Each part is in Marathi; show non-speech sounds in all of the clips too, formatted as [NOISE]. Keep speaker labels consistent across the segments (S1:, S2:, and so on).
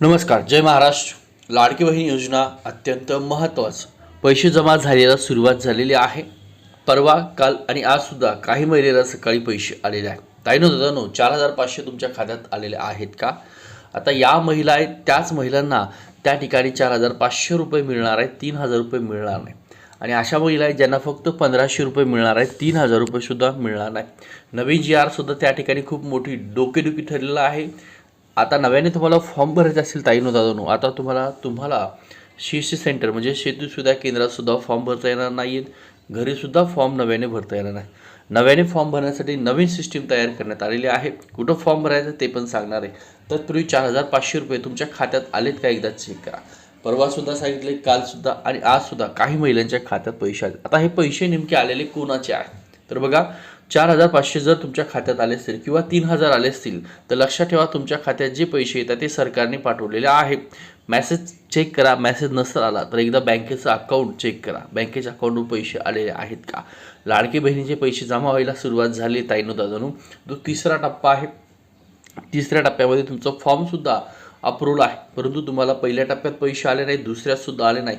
S1: नमस्कार जय महाराष्ट्र. लाडकी बहीण योजना अत्यंत महत्त्वाचं पैसे जमा झालेला सुरुवात झालेली आहे. परवा काल आणि आजसुद्धा काही महिलेला सकाळी पैसे आलेले आहेत. ताईनो दादानो चार हजार पाचशे तुमच्या खात्यात आलेले आहेत का? आता या महिला आहेत त्याच महिलांना त्या ठिकाणी चार हजार पाचशे रुपये मिळणार आहेत तीन हजार रुपये मिळणार नाही. आणि अशा महिला आहेत ज्यांना फक्त पंधराशे रुपये मिळणार आहेत तीन हजार रुपयेसुद्धा मिळणार नाही. नवीन जी आरसुद्धा त्या ठिकाणी खूप मोठी डोकेदुखी ठरलेलं आहे. आता नव्याने तुम्हाला फॉर्म भरायचा असेल ताईनो दादानो. आता तुम्हाला तुम्हाला सी सेंटर म्हणजे शेतीसुद्धा केंद्रातसुद्धा फॉर्म भरता येणार नाहीत. घरीसुद्धा फॉर्म नव्याने भरता येणार नाही. नव्याने फॉर्म भरण्यासाठी नवीन सिस्टीम तयार करण्यात आलेली आहे. कुठं फॉर्म भरायचं ते पण सांगणार आहे. तत्पूर्वी चार हजार पाचशे रुपये तुमच्या खात्यात आलेत का एकदा चेक करा. परवासुद्धा सांगितले कालसुद्धा आणि आजसुद्धा काही महिलांच्या खात्यात पैसे आले आता हे पैसे नेमके आलेले कोणाचे आहेत? तर बघा चार हजार पाचशे जर तुमच्या खात्यात आले असतील किंवा तीन हजार आले असतील तर लक्षात ठेवा तुमच्या खात्यात जे पैसे येतात ते सरकारने पाठवलेले आहे. मॅसेज चेक करा. मॅसेज नसर आला तर एकदा बँकेचं अकाउंट चेक करा. बँकेच्या अकाउंटवर पैसे आलेले आहेत का? लाडकी बहिणीचे पैसे जमा व्हायला सुरुवात झाली ताईनो दादानू. जो तिसरा टप्पा आहे तिसऱ्या टप्प्यामध्ये तुमचं फॉर्मसुद्धा अप्रूव्हल आहे. परंतु तुम्हाला पहिल्या टप्प्यात पैसे आले नाही दुसऱ्यात सुद्धा आले नाही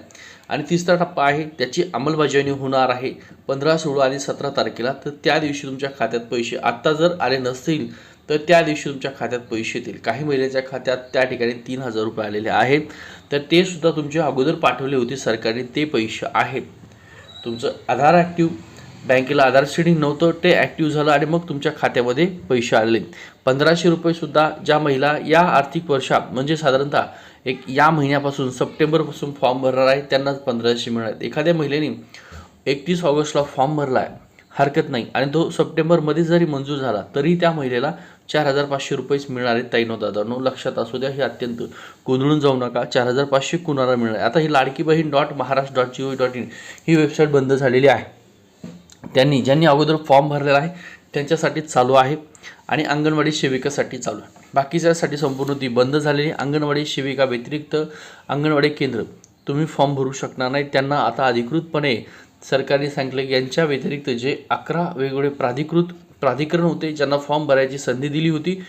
S1: आणि तिसरा टप्पा आहे त्याची अंमलबजावणी होणार आहे पंधरा सोळा आणि सतरा तारखेला. तर त्या दिवशी तुमच्या खात्यात पैसे आत्ता जर आले नसतील तर त्या दिवशी तुमच्या खात्यात पैसे येतील. काही महिलेच्या खात्यात त्या ठिकाणी तीन हजार रुपये आलेले आहेत. तर ते सुद्धा तुमचे अगोदर पाठवले होते सरकारने ते पैसे आहेत. तुमचं आधार ॲक्टिव्ह बँकेला आधार सीडिंग नव्हतं ते ॲक्टिव्ह झालं आणि मग तुमच्या खात्यामध्ये पैसे आले. पंधराशे रुपयेसुद्धा ज्या महिला या आर्थिक वर्षात म्हणजे साधारणतः एक या महिन्यापासून सप्टेंबरपासून फॉर्म भरणार आहे त्यांनाच पंधराशे मिळणार आहेत. एखाद्या महिलेने एकतीस ऑगस्टला फॉर्म भरला आहे हरकत नाही. आणि तो सप्टेंबरमध्ये जरी मंजूर झाला तरी त्या महिलेला चार हजार पाचशे रुपयेच मिळणार आहेत ताईनो दादानो लक्षात असू द्या हे अत्यंत गोंधळून जाऊ नका. चार हजार पाचशे कुणाला मिळणार आहे. आता ही Ladki Bahin dot Maharashtra dot G O dot in he website बंद झालेली आहे. त्यांनी ज्यांनी अगोदर फॉर्म भरलेला आहे त्यांच्यासाठी चालू आहे आणि अंगणवाडी सेविकासाठी चालू आहे. बाकीच्यासाठी संपूर्ण ती बंद झालेली अंगणवाडी सेविका व्यतिरिक्त अंगणवाडी केंद्र तुम्ही फॉर्म भरू शकणार नाही. त्यांना आता अधिकृतपणे सरकारने सांगितलं की यांच्या व्यतिरिक्त जे अकरा वेगवेगळे प्राधिकृत प्राधिकरण होते ज्यांना फॉर्म भरायची संधी दिली होती.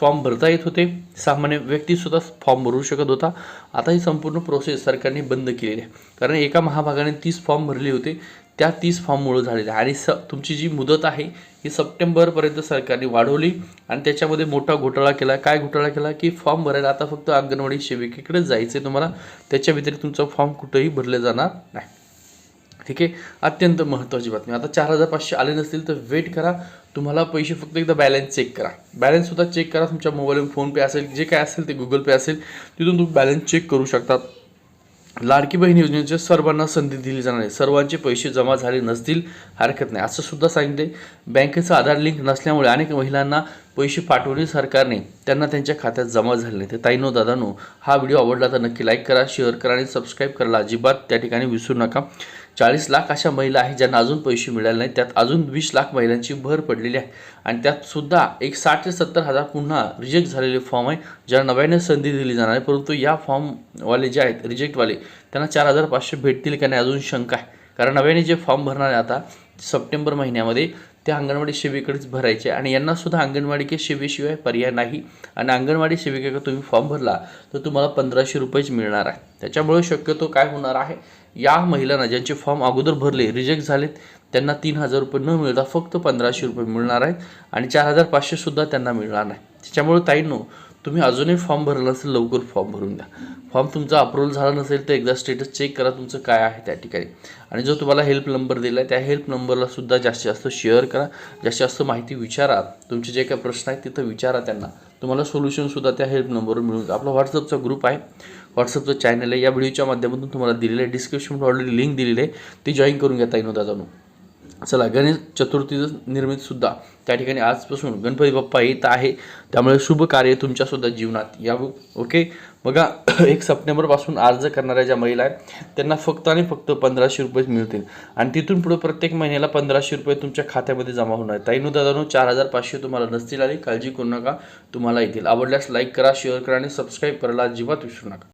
S1: फॉर्म भरता येत होते. सामान्य व्यक्तीसुद्धा फॉर्म भरू शकत होता. आता ही संपूर्ण प्रोसेस सरकारने बंद केलेली आहे. कारण एका महाभागाने तीस फॉर्म भरले होते. त्या तीस फॉर्ममुळं झालेले आणि स तुमची जी मुदत आहे ही सप्टेंबरपर्यंत सरकारने वाढवली. आणि त्याच्यामध्ये मोठा घोटाळा केला. काय घोटाळा केला? की फॉर्म भरायला आता फक्त अंगणवाडी सेविकेकडेच जायचं आहे तुम्हाला. त्याच्या व्यतिरिक्त तुमचा फॉर्म कुठंही भरले जाणार नाही. ठीक आहे? अत्यंत महत्त्वाची बातमी. आता चार हजार पाचशे आले नसतील तर वेट करा. तुम्हाला पैसे फक्त एकदा बॅलन्स चेक करा. बॅलन्ससुद्धा चेक करा. तुमच्या मोबाईलवर फोनपे असेल जे काय असेल ते गुगल पे असेल तिथून तुम्ही बॅलन्स चेक करू शकता. लाडकी बहीण योजनेच्या सर्वांना संधी दिली जाणार आहे. सर्वांचे पैसे जमा झाले नसतील हरकत नाही. असं सुद्धा सांगितले बँकेचं आधार लिंक नसल्यामुळे अनेक महिलांना पैसे पाठवणे सरकारने त्यांना त्यांच्या खात्यात जमा झाले नाही. तर ताईनो दादानो हा व्हिडिओ आवडला तर नक्की लाईक करा शेअर करा आणि सबस्क्राईब करायला अजिबात त्या ठिकाणी विसरू नका. चाळीस लाख अशा महिला आहेत ज्यांना अजून पैसे मिळाले नाही त्यात अजून वीस लाख महिलांची भर पडलेली आहे. आणि त्यातसुद्धा एक साठ ते सत्तर हजार पुन्हा रिजेक्ट झालेले फॉर्म आहे ज्यांना नव्याने संधी दिली जाणार आहे. परंतु या फॉर्मवाले जे आहेत रिजेक्टवाले त्यांना चार हजार पाचशे भेटतील का नाही अजून शंका आहे. कारण नव्याने जे फॉर्म भरणार आहे आता सप्टेंबर महिन्यामध्ये त्या अंगणवाडी सेवेकडेच भरायचे आणि यांना सुद्धा अंगणवाडी के सेवेशिवाय पर्याय नाही. आणि अंगणवाडी सेविकेकडे तुम्ही फॉर्म भरला तर तुम्हाला पंधराशे रुपयेच मिळणार आहे. त्याच्यामुळे शक्यतो काय होणार आहे या महिलांना ज्यांचे फॉर्म अगोदर भरले रिजेक्ट झालेत त्यांना तीन हजार रुपये न मिळता फक्त पंधराशे रुपये मिळणार आहेत आणि चार हजार पाचशेसुद्धा त्यांना मिळणार नाही. त्याच्यामुळे ताईंनो तुम्ही अजूनही फॉर्म भरला असेल लवकर फॉर्म भरून द्या फॉर्म तुमचा अप्रूव्हल झाला नसेल तर एकदा स्टेटस चेक करा तुमचं काय आहे त्या ठिकाणी. आणि जो तुम्हाला हेल्प नंबर दिला आहे त्या हेल्प नंबरला सुद्धा जास्तीत जास्त शेअर करा. जास्तीत जास्त माहिती विचारा. तुमचे जे काही प्रश्न आहेत तिथं विचारा त्यांना. तुम्हाला सोल्युशनसुद्धा त्या हेल्प नंबरवर मिळून आपला व्हॉट्सअपचा ग्रुप आहे. व्हॉट्सअपचं चॅनल आहे. या व्हिडिओच्या माध्यमातून तुम्हाला दिलेलं आहे. डिस्क्रिप्शनमध्ये ऑलरेडी लिंक दिलेली आहे. ती जॉईन करून घेता येईल जाणून चला गणेश चतुर्थीचं निर्मितसुद्धा त्या ठिकाणी आजपासून गणपती बाप्पा येत आहे. त्यामुळे शुभ कार्य तुमच्यासुद्धा जीवनात या ओके बघा [CLEARS THROAT] एक सप्टेंबरपासून अर्ज करणाऱ्या ज्या महिला आहेत त्यांना फक्त आणि फक्त पंधराशे रुपयेच मिळतील. आणि तिथून पुढे प्रत्येक महिन्याला पंधराशे रुपये तुमच्या खात्यामध्ये जमा होणार. आहे ताईनो दादानो चार हजार पाचशे तुम्हाला नसतील आली. काळजी करू नका तुम्हाला येतील. आवडल्यास लाईक करा शेअर करा आणि सबस्क्राईब करायला अजिबात विसरू नका.